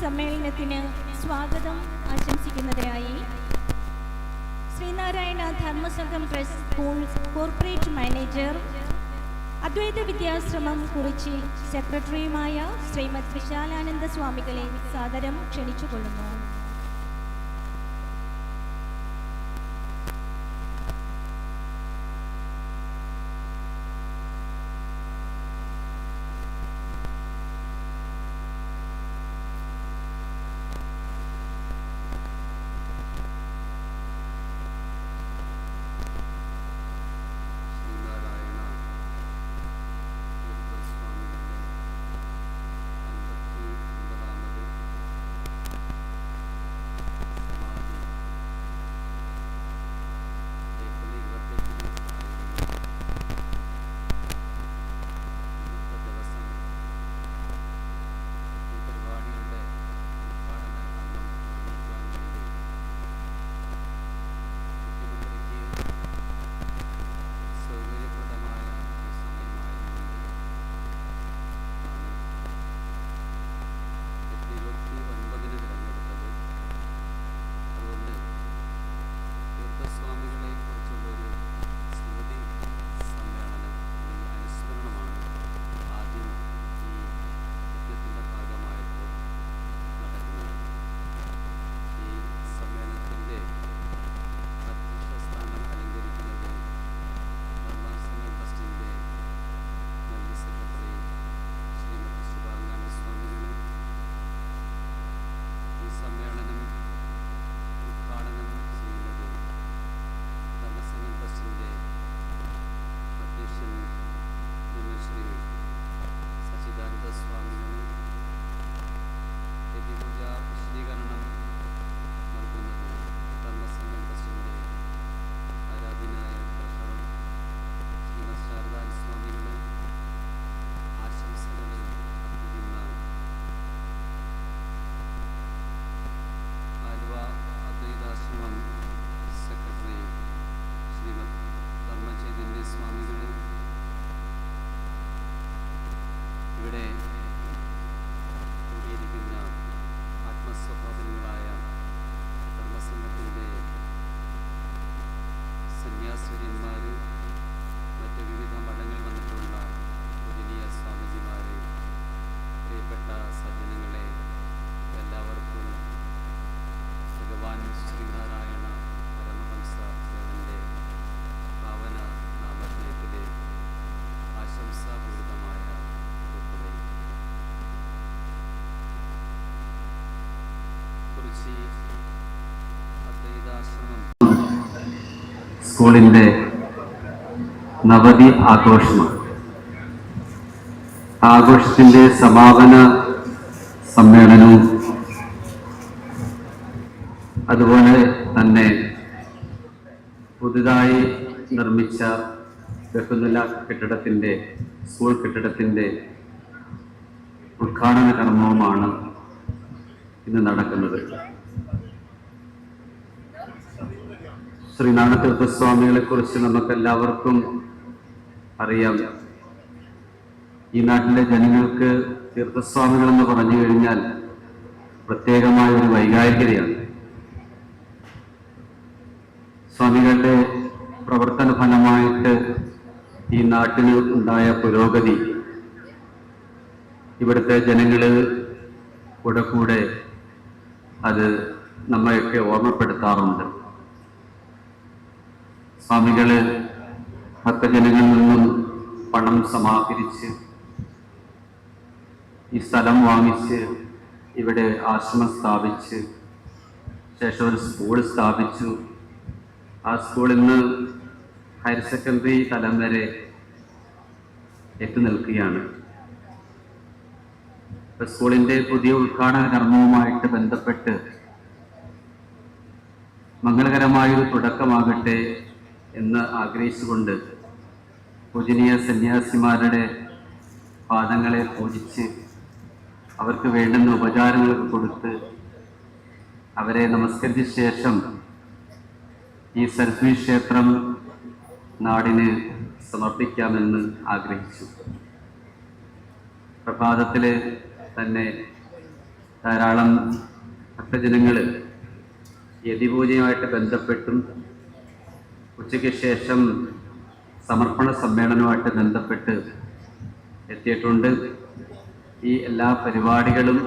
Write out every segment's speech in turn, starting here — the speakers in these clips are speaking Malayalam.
സമ്മേളനത്തിന് സ്വാഗതം ആശംസിക്കുന്നതിനായി Sreenarayana Dharmasangham trust school corporate manager Advaita Vidyashramam കുറിച്ച് സെക്രട്ടറിയുമായ ശ്രീമദ് വിശാലാനന്ദ സ്വാമികളെ സാദരം ക്ഷണിച്ചുകൊള്ളുന്നു. സ്കൂളിന്റെ നവതി ആഘോഷം ആഘോഷത്തിന്റെ സമാപന സമ്മേളനവും അതുപോലെ തന്നെ പുതുതായി നിർമ്മിച്ച ബഹുനില കെട്ടിടത്തിന്റെ സ്കൂൾ കെട്ടിടത്തിന്റെ ഉദ്ഘാടന കർമ്മവുമാണ് ഇന്ന് നടക്കുന്നത്. ശ്രീനാരായണതീർത്ഥസ്വാമികളെ കുറിച്ച് നമുക്കെല്ലാവർക്കും അറിയാം. ഈ നാട്ടിലെ ജനങ്ങൾക്ക് തീർത്ഥസ്വാമികൾ എന്ന് പറഞ്ഞു കഴിഞ്ഞാൽ പ്രത്യേകമായ ഒരു വൈകാരികതയാണ്. സ്വാമികളുടെ പ്രവർത്തന ഫലമായിട്ട് ഈ നാട്ടിന് ഉണ്ടായ പുരോഗതി ഇവിടുത്തെ ജനങ്ങൾ കൂടെ കൂടെ അത് നമ്മളെയൊക്കെ ഓർമ്മപ്പെടുത്താറുണ്ട്. സ്വാമികൾ ഭക്തജനങ്ങളിൽ നിന്നും പണം സമാഹരിച്ച് ഈ സ്ഥലം വാങ്ങിച്ച് ഇവിടെ ആശ്രമം സ്ഥാപിച്ച് ശേഷം ഒരു സ്കൂൾ സ്ഥാപിച്ചു. ആ സ്കൂളിൽ നിന്ന് ഹയർ സെക്കൻഡറി തലം വരെ എത്തി നിൽക്കുകയാണ്. ഇപ്പൊ സ്കൂളിന്റെ പുതിയ ഉദ്ഘാടന കർമ്മവുമായിട്ട് ബന്ധപ്പെട്ട് മംഗളകരമായൊരു തുടക്കമാകട്ടെ എന്ന് ആഗ്രഹിച്ചുകൊണ്ട് പൂജനീയ സന്യാസിമാരുടെ പാദങ്ങളെ പൂജിച്ച് അവർക്ക് വേണ്ടുന്ന ഉപചാരങ്ങളൊക്കെ കൊടുത്ത് അവരെ നമസ്കരിച്ച ശേഷം ഈ സൽഫി ക്ഷേത്രം നാടിന് സമർപ്പിക്കാമെന്ന് ആഗ്രഹിച്ചു. പ്രഭാതത്തിൽ തന്നെ ധാരാളം ഭക്തജനങ്ങൾ യതിപൂജയുമായിട്ട് ബന്ധപ്പെട്ടും ഉച്ചയ്ക്ക് ശേഷം സമർപ്പണ സമ്മേളനവുമായിട്ട് ബന്ധപ്പെട്ട് എത്തിയിട്ടുണ്ട്. ഈ എല്ലാ പരിപാടികളും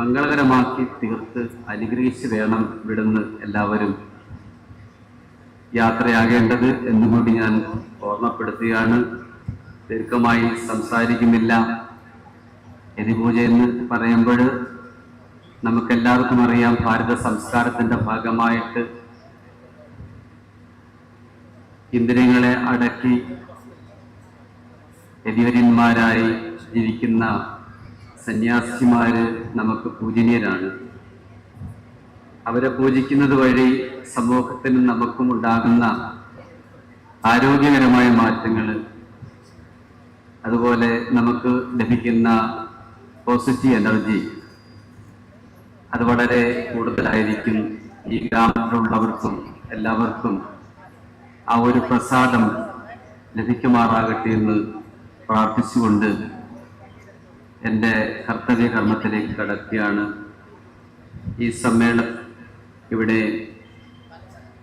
മംഗളകരമാക്കി തീർത്ത് അനുഗ്രഹിച്ച് വേണം ഇവിടുന്ന് എല്ലാവരും യാത്രയാകേണ്ടത് എന്നുകൂടി ഞാൻ ഓർമ്മപ്പെടുത്തുകയാണ്. ദീർഘമായി സംസാരിക്കുന്നില്ല. യതിപൂജ എന്ന് പറയുമ്പോൾ നമുക്കെല്ലാവർക്കും അറിയാം ഭാരത സംസ്കാരത്തിന്റെ ഭാഗമായിട്ട് ഇന്ദ്രിയങ്ങളെ അടക്കി യതിവര്യന്മാരായി ജീവിക്കുന്ന സന്യാസിമാർ നമുക്ക് പൂജനീയരാണ്. അവരെ പൂജിക്കുന്നത് വഴി സമൂഹത്തിനും നമുക്കും ഉണ്ടാകുന്ന ആരോഗ്യകരമായ മാറ്റങ്ങൾ അതുപോലെ നമുക്ക് ലഭിക്കുന്ന പോസിറ്റീവ് എനർജി അത് വളരെ കൂടുതലായിരിക്കും ഈ ഗ്രാമത്തിലുള്ളവർക്കും എല്ലാവർക്കും ആ ഒരു പ്രസാദം ലഭിക്കുമാറാകട്ടെ എന്ന് പ്രാർത്ഥിച്ചുകൊണ്ട് എന്റെ കർത്തവ്യ കർമ്മത്തിലേക്ക് കടക്കുകയാണ്. ഈ സമ്മേളനം ഇവിടെ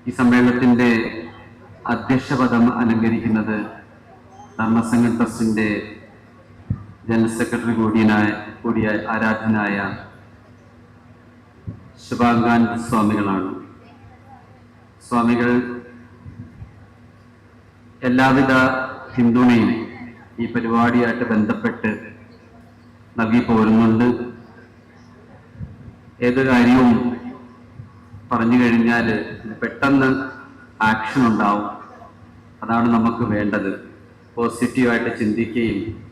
ഈ സമ്മേളനത്തിന്റെ അധ്യക്ഷപദം അലങ്കരിക്കുന്നത് ധർമ്മസംഘ ട്രസ്റ്റിന്റെ ജനറൽ സെക്രട്ടറി കൂടിയനായ കൂടിയായ ആരാധനായ ശുഭാംഗാനന്ദ സ്വാമികളാണ്. സ്വാമികൾ എല്ലാവിധ പിന്തുണയും ഈ പരിപാടിയായിട്ട് ബന്ധപ്പെട്ട് നൽകി പോരുന്നുണ്ട്. ഏത് കാര്യവും പറഞ്ഞു കഴിഞ്ഞാൽ പെട്ടെന്ന് ആക്ഷൻ ഉണ്ടാവും. അതാണ് നമുക്ക് വേണ്ടത്. പോസിറ്റീവായിട്ട് ചിന്തിക്കുകയും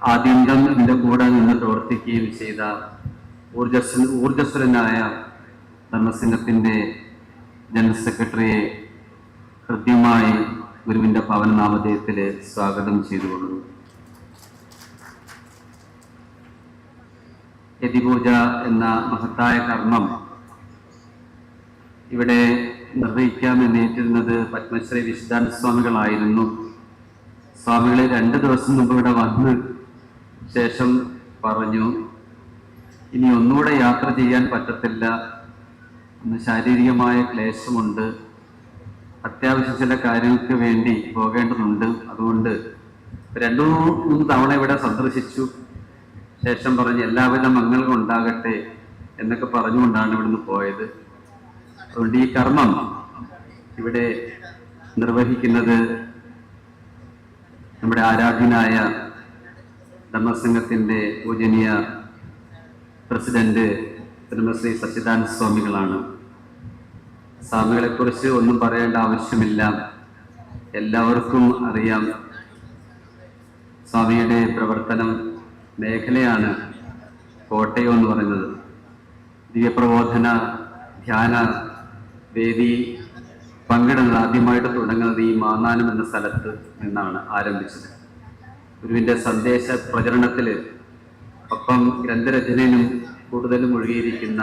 ആദ്യന്തം നിന്റെ കൂടെ നിന്ന് പ്രവർത്തിക്കുകയും ചെയ്ത ഊർജസ് ഊർജസ്വരനായ ധർമ്മസിംഗത്തിന്റെ ജനറൽ സെക്രട്ടറിയെ കൃത്യമായി ഗുരുവിന്റെ ഭവനനാമധേയത്തിൽ സ്വാഗതം ചെയ്തുകൊള്ളുന്നു. യതിപൂജ എന്ന മഹത്തായ കർമ്മം ഇവിടെ നിർവഹിക്കാമെന്നേറ്റിരുന്നത് പത്മശ്രീ വിശുദ്ധാനന്ദ സ്വാമികളായിരുന്നു. സ്വാമികളെ രണ്ട് ദിവസം മുമ്പ് ഇവിടെ വന്ന് ശേഷം പറഞ്ഞു ഇനി ഒന്നുകൂടെ യാത്ര ചെയ്യാൻ പറ്റത്തില്ല. അന്ന് ശാരീരികമായ ക്ലേശമുണ്ട്. അത്യാവശ്യ ചില കാര്യങ്ങൾക്ക് വേണ്ടി പോകേണ്ടതുണ്ട്. അതുകൊണ്ട് രണ്ടു മൂന്ന് തവണ ഇവിടെ സന്ദർശിച്ചു. ശേഷം പറഞ്ഞ് എല്ലാവിധ മംഗളും ഉണ്ടാകട്ടെ എന്നൊക്കെ പറഞ്ഞുകൊണ്ടാണ് ഇവിടുന്ന് പോയത്. അതുകൊണ്ട് ഈ കർമ്മം ഇവിടെ നിർവഹിക്കുന്നത് നമ്മുടെ ആരാധ്യനായ ധർമ്മസംഘത്തിന്റെ പൂജനീയ പ്രസിഡന്റ് ശ്രീ സച്ചിദാനന്ദ സ്വാമികളാണ്. സ്വാമികളെ കുറിച്ച് ഒന്നും പറയേണ്ട ആവശ്യമില്ല. എല്ലാവർക്കും അറിയാം. സ്വാമിയുടെ പ്രവർത്തനം മേഖലയാണ് കോട്ടയം എന്ന് പറയുന്നത്. ദിവ്യപ്രബോധന ധ്യാന വേദി പങ്കിടുന്നത് ആദ്യമായിട്ട് തുടങ്ങുന്നത് ഈ മാന്നാനം എന്ന സ്ഥലത്ത് നിന്നാണ് ആരംഭിച്ചത്. ഗുരുവിന്റെ സന്ദേശ പ്രചരണത്തിൽ ഒപ്പം ഗ്രന്ഥരചനയിലും കൂടുതലും ഒഴുകിയിരിക്കുന്ന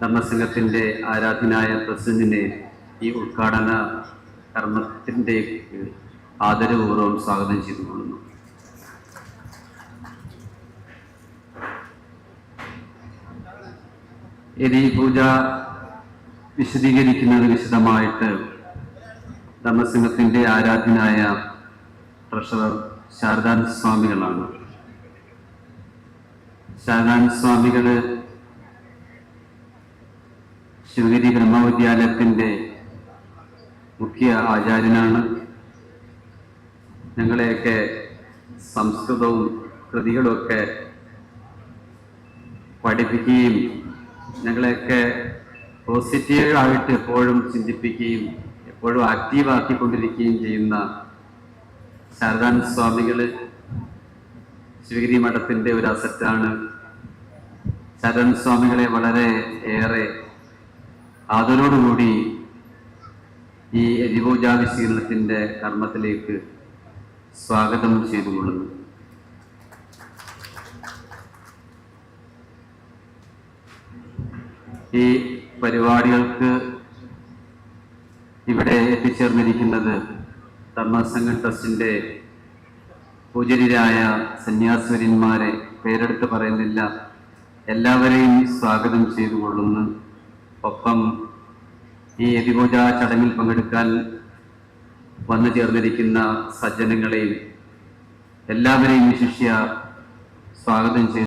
ധർമ്മസംഘത്തിന്റെ ആരാധനായ പ്രസിഡന്റിനെ ഈ ഉദ്ഘാടന കർമ്മത്തിന്റെ ആദരപൂർവം സ്വാഗതം ചെയ്തുകൊള്ളുന്നു. ഇനി പൂജ വിശദീകരിക്കുന്നത് വിശദമായിട്ട് ധർമ്മസംഘത്തിന്റെ ആരാധ്യനായ ട്രഷറർ ശാരദാനന്ദ സ്വാമികളാണ്. ശാരദാനന്ദ സ്വാമികൾ ശിവഗിരി ബ്രഹ്മവിദ്യാലയത്തിന്റെ മുഖ്യ ആചാര്യനാണ്. ഞങ്ങളെയൊക്കെ സംസ്കൃതവും കൃതികളുമൊക്കെ പഠിപ്പിക്കുകയും ഞങ്ങളെയൊക്കെ പോസിറ്റീവായിട്ട് എപ്പോഴും ചിന്തിപ്പിക്കുകയും എപ്പോഴും ആക്റ്റീവാക്കിക്കൊണ്ടിരിക്കുകയും ചെയ്യുന്ന ശാരദാനന്ദ സ്വാമികൾ ശിവഗിരി മഠത്തിന്റെ ഒരു അസറ്റാണ്. ശാരദാനന്ദ സ്വാമികളെ വളരെ ഏറെ ആദരോടുകൂടി ഈ വിശീലനത്തിന്റെ കർമ്മത്തിലേക്ക് സ്വാഗതം ചെയ്തുകൊള്ളുന്നു. ഈ പരിപാടികൾക്ക് ഇവിടെ എത്തിച്ചേർന്നിരിക്കുന്നത് ധർമ്മസംഘം ട്രസ്റ്റിന്റെ പൂജനീയരായ സന്യാസ്വരന്മാരെ പേരെടുത്ത് പറയുന്നില്ല. എല്ലാവരെയും സ്വാഗതം ചെയ്തു കൊള്ളുന്നു ഒപ്പം ഈ യതിപൂജ ചടങ്ങിൽ പങ്കെടുക്കാൻ വന്നു ചേർന്നിരിക്കുന്ന സജ്ജനങ്ങളെയും എല്ലാവരെയും ശിഷ്യ സ്വാഗതം ചെയ്തു